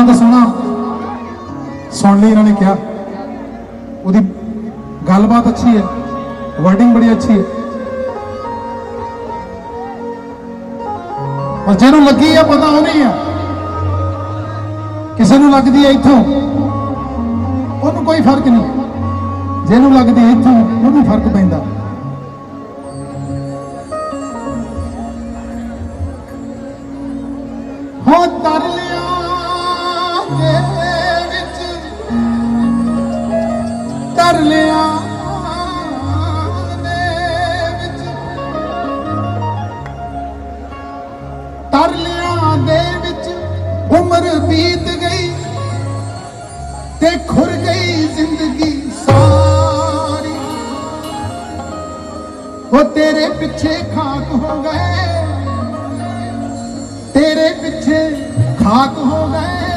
ਗਾਣਾ ਤਾਂ ਸੋਹਣਾ ਸੁਣ ਲਈ ਇਹਨਾਂ ਨੇ ਕਿਹਾ। ਉਹਦੀ ਗੱਲਬਾਤ ਅੱਛੀ ਹੈ। ਵਰਡਿੰਗ ਬੜੀ ਅੱਛੀ ਹੈ। ਪਰ ਜਿਹਨੂੰ ਲੱਗੀ ਆ, ਪਤਾ ਉਹ ਨਹੀਂ ਆ। ਕਿਸੇ ਨੂੰ ਲੱਗਦੀ ਹੈ ਇੱਥੋਂ। ਉਹਨੂੰ ਕੋਈ ਫ਼ਰਕ ਨਹੀਂ। ਜਿਹਨੂੰ ਲੱਗਦੀ ਹੈ ਇੱਥੋਂ, ਉਹਨੂੰ ਫ਼ਰਕ ਪੈਂਦਾ। ਦੇ ਦੇ ਵਿੱਚ। ਕਰ ਦੇ ਵਿੱਚ। ਉਮਰ ਬੀਤ ਗਈ ਤੇ ਖੁਰ ਗਈ ਜ਼ਿੰਦਗੀ ਸਾਰੀ। ਉਹ ਤੇਰੇ ਪਿੱਛੇ ਖਾਕ ਹੋ ਗਏ। ਤੇਰੇ ਪਿੱਛੇ ਖਾਕ ਹੋ ਗਏ।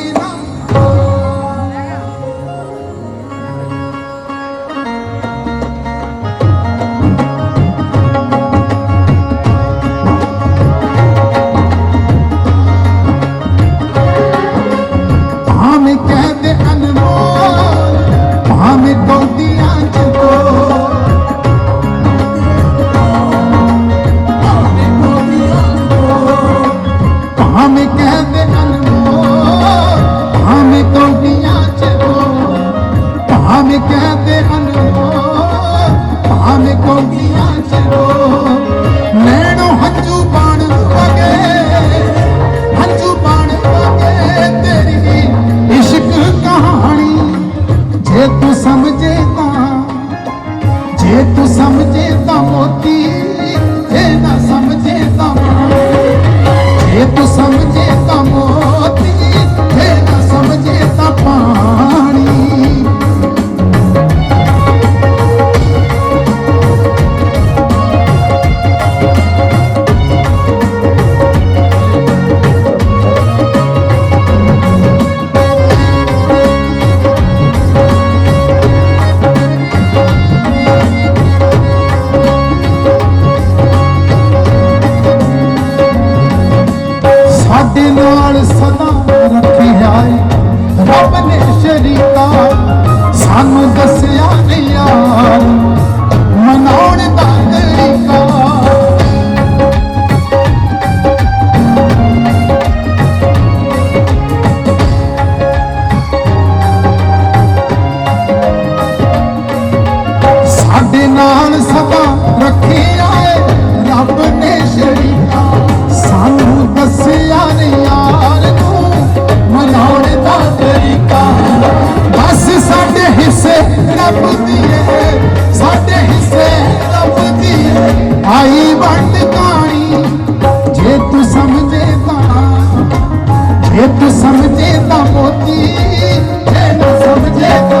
ਜੇ ਤੂੰ ਸਮਝੇ ਤਾਂ ਮੋਤੀ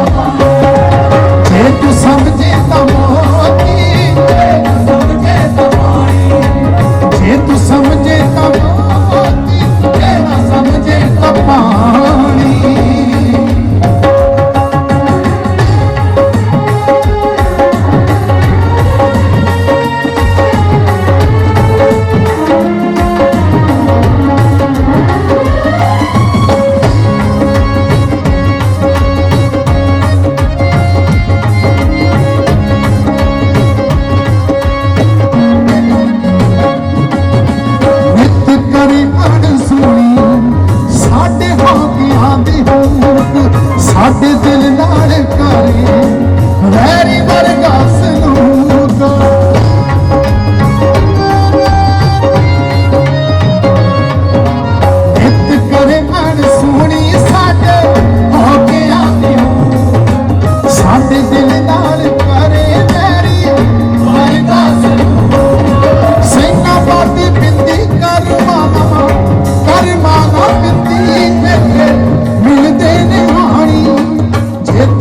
ਸਮਝੇ ਸਾਡੇ ਦਿਲ ਨਾਲ ਕਰੀ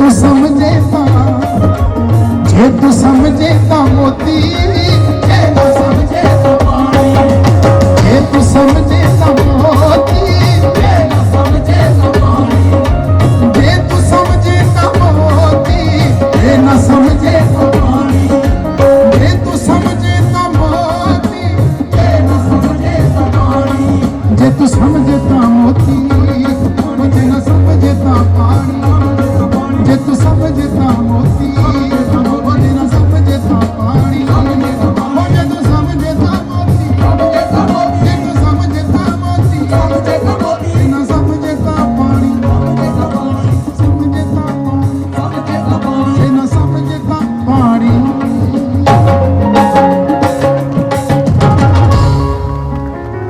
ਤੂੰ ਸਮਝੇ ਤਾਂ ਜੇ ਤੂੰ ਸਮਝੇ ਤਾਂ ਮੋਤੀ।